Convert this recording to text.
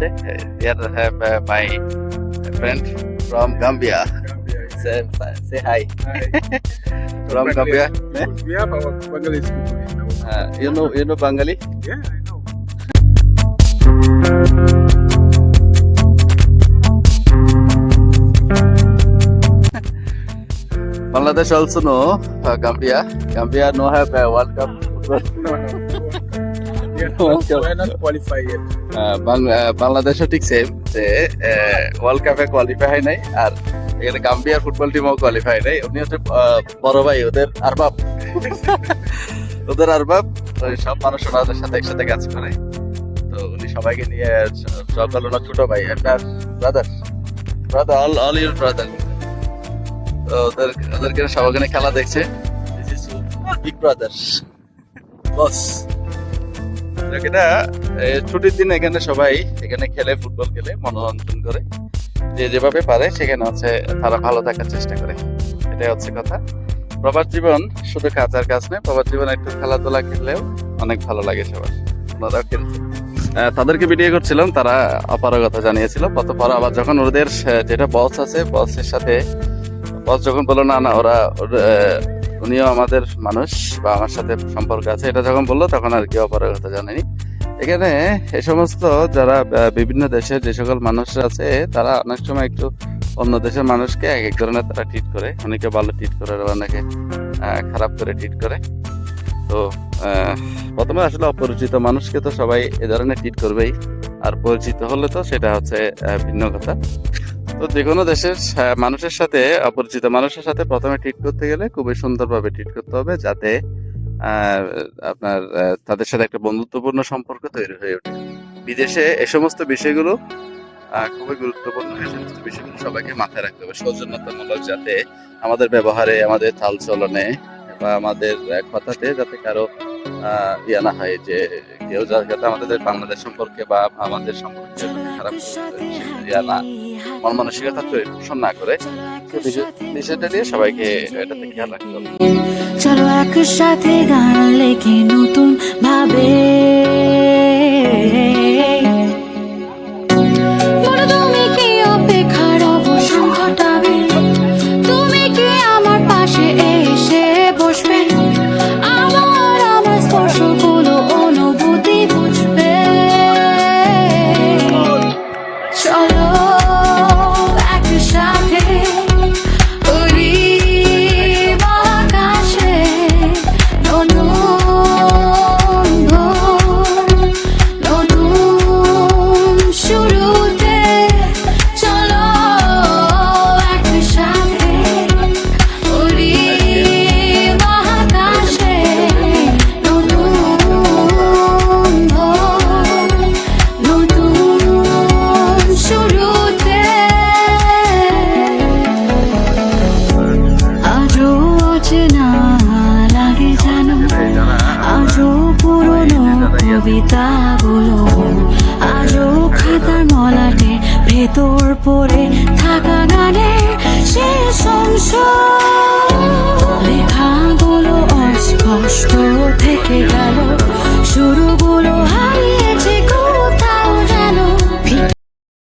Yeah, I have uh, my friend from Gambia. Gambia yeah. say, hi. hi. from Gambia. Eh? We have our Bengali people uh, You know, you know Bengali? Yeah, I know. Bangladesh also know uh, Gambia. Gambia no have a World Cup. no, no. বাংলাদেশও ঠিক same যে world কাপে qualify হয় নাই আর এখানে গাম্বিয়ার football টিমও qualify নাই। উনি হচ্ছে বড় ভাই ওদের আরবাব। ওদের আরবাব ওই সব মানুষ ওনাদের সাথে একসাথে কাজ করে। তো উনি সবাইকে নিয়ে সকল ওনার ছোট ভাই আপনার brother brother all all your brother তো ওদের ওদেরকে সব ওখানে খেলা দেখছে। বিগ ব্রাদার বস এটা ছুটির দিন এখানে সবাই এখানে খেলে, ফুটবল খেলে, মনোরঞ্জন করে। যে যেভাবে পারে, সেখানে হচ্ছে তারা ভালো থাকার চেষ্টা করে। এটাই হচ্ছে কথা। প্রবাস জীবন শুধু কাজ আর কাজ নয়, প্রবাস জীবন একটু খেলাধুলা খেললেও অনেক ভালো লাগে সবার। ওনারাও খেলছে। তাদেরকে ভিডিও করছিলাম, তারা অপারগতা জানিয়েছিল। কত পর আবার যখন ওদের যেটা বস আছে বসের সাথে বস যখন বলল, না না, ওরা উনিও আমাদের মানুষ বা আমার সাথে সম্পর্ক আছে। এটা যখন বলল তখন আর কি কথা জানেনি এখানে এ সমস্ত যারা বিভিন্ন দেশের যে সকল মানুষরা আছে, তারা অনেক সময় একটু অন্য দেশের মানুষকে এক এক ধরনের তারা ট্রিট করে। অনেকে ভালো ট্রিট করে অনেকে খারাপ করে ট্রিট করে। তো প্রথমে আসলে অপরিচিত মানুষকে তো সবাই এ ধরনের ট্রিট করবেই। আর পরিচিত হলে তো সেটা হচ্ছে ভিন্ন কথা। তো যে কোনো দেশের মানুষের সাথে অপরিচিত মানুষের সাথে প্রথমে ট্রিট করতে গেলে খুবই সুন্দরভাবে ট্রিট করতে হবে যাতে আপনার তাদের সাথে একটা বন্ধুত্বপূর্ণ সম্পর্ক তৈরি হয়ে ওঠে। বিদেশে এ সমস্ত বিষয়গুলো খুবই গুরুত্বপূর্ণ এই সমস্ত বিষয়গুলো সবাইকে মাথায় রাখতে হবে। সৌজন্যতামূলক যাতে আমাদের ব্যবহারে আমাদের চাল চলনে বা আমাদের কথাতে যাতে কারও আহ, ইয়ে না হয় যে কেউ যাতে আমাদের বাংলাদেশ সম্পর্কে বা আমাদের সম্পর্কে খারাপ ইয়া না মন মানসিকতা পোষণ না করে দিয়ে বিষয়টা নিয়ে সবাইকে এটাতে খেয়াল রাখতে হবে। চলো একসাথে গান লেখি নতুন ভাবে। কবিতাগুলো। আজও খাতার মলাটে ভেতর পড়ে থাকা গানের শেষ অংশ। লেখাগুলো অস্পষ্ট।